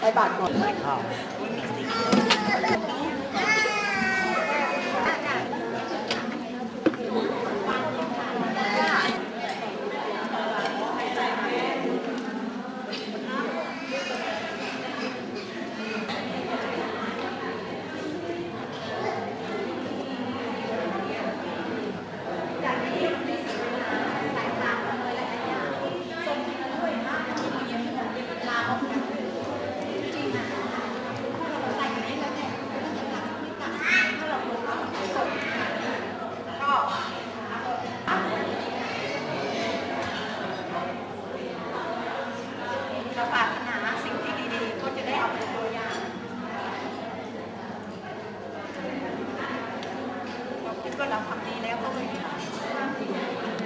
ไปบาทก่อนำดีแล้วก็ไม่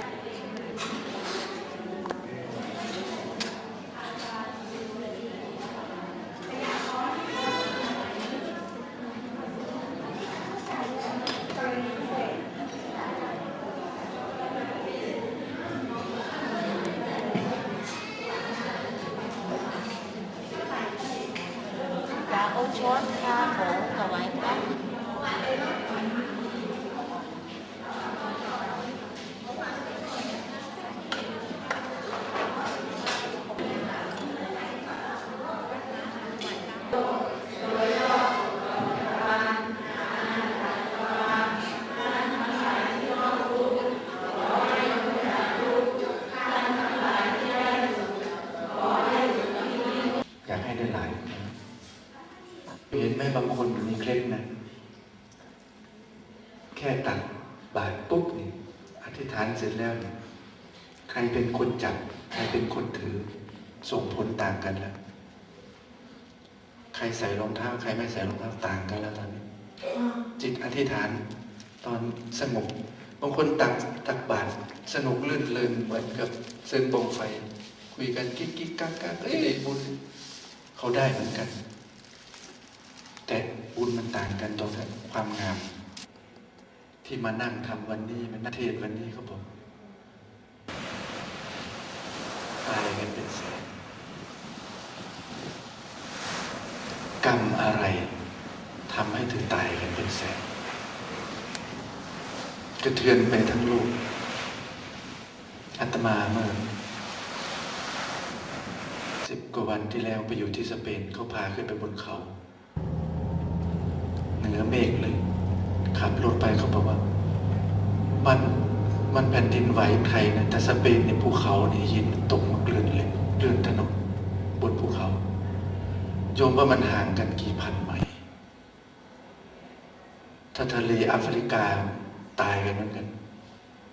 จะเอาช้อนชาของถวายพระ อยากให้ได้หลายเห็น ไหมบางคนมีเคล็ดนะ แค่ตักบาตรปุ๊บนี่อธิษฐานเสร็จแล้วเนี่ยใครเป็นคนจับ ใครเป็นคนถือ ส่งผลต่างกันแล้วใครใส่รองเท้า ใครไม่ใส่รองเท้าต่างกันแล้วตอนนี้ จิตอธิษฐานตอนสงบบางคนตักตักบาตรสนุกลื่นเลินเหมือนกับเซินบงไฟ คุยกันกิ๊กกิ๊กกักกักเอ้ยบุญเขาได้เหมือนกัน แต่บุญมันต่างกันตรงที่ความงาม ที่มานั่งทำวันนี้มันนัเทศวันนี้เขาบอกตายกันเป็นแสนกรรมอะไรทำให้ถึงตายกันเป็นแสนกระเทือนไปทั้งโลกอาตมาเมื่อสิบกว่าวันที่แล้วไปอยู่ที่สเปนเขาพาขึ้นไปบนเขา เหนือเมฆเลยขับรถไปเขาบอกว่า มันมันแผ่นดินไหวไทยนะแต่สเปนในภูเขาเนี่ยหินตกมาเกลื่อนเลยเกลื่อนถนนบนภูเขาโยมว่ามันห่างกันกี่พันไมล์ถ้าทะเลแอฟริกาตายกันเหมือนกัน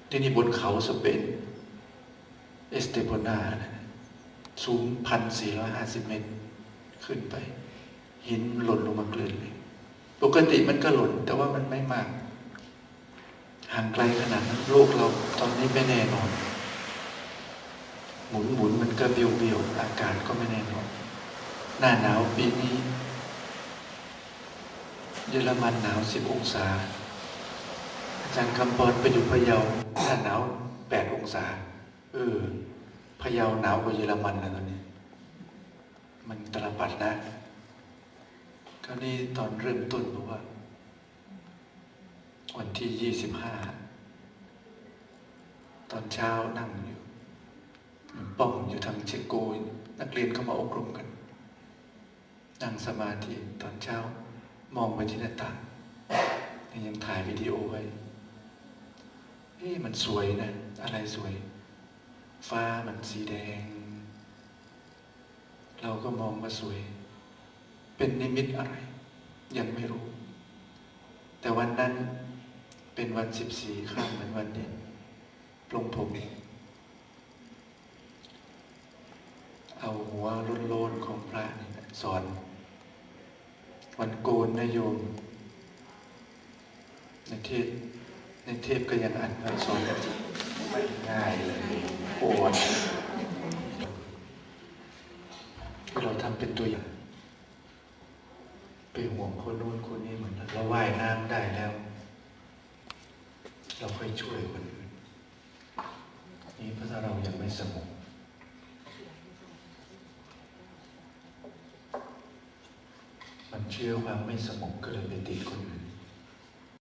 ที่นี่บนเขาสเปนเอสเตโปนานะสูงพันสี่ร้อยห้าสิบเมตร ขึ้นไป หินหล่นลงมาเกลื่อนเลย กติมันก็หล่นแต่ว่ามันไม่มาก ห่างไกลขนาดนั้นโลกเราตอนนี้ไม่แน่นอน หมุนหมุนมันก็เบี้ยวเบี้ยวอากาศก็ไม่แน่นอน หน้าหนาวปีนี้ เยอรมันหนาวสิบองศา อาจารย์คำปอนไปอยู่พะเยาหน้าหนาวแปดองศา เออพะเยาหนาวกว่าเยอรมันนะตอนนี้ มันตลปัดนะ คราวนี้ตอนเริ่มต้นบอกว่า วันที่ยี่สิบห้าตอนเช้านั่งอยู่ป้องอยู่ทางเชโกนักเรียนเข้ามาอบรมกัน นั่งสมาธิตอนเช้า มองไปที่หน้าต่างยังถ่ายวิดีโอไว้เอ๊ะมันสวยนะ อะไรสวย ฟ้ามันสีแดง เราก็มองว่าสวย เป็นนิมิตอะไร ยังไม่รู้ แต่วันนั้นเป็นวันสิบสี่ข้ามเหมือนวันนี้ปลงผมเอาหัวรุนโลนของพระนี่นะสอน วันโกนนะโยมในเทศในเทพก็ยังอ่านไว้สอนกันไม่ง่ายเลยปวดเราทำเป็นตัวอย่าง ห่วงคนโน้นคนนี้เหมือนเราว่ายน้ำได้แล้ว เราค่อยช่วยคนอื่นนี่เพราะถ้าเรายังไม่สงบมันเชื่อความไม่สงบก็เลยไปติดคนอื่น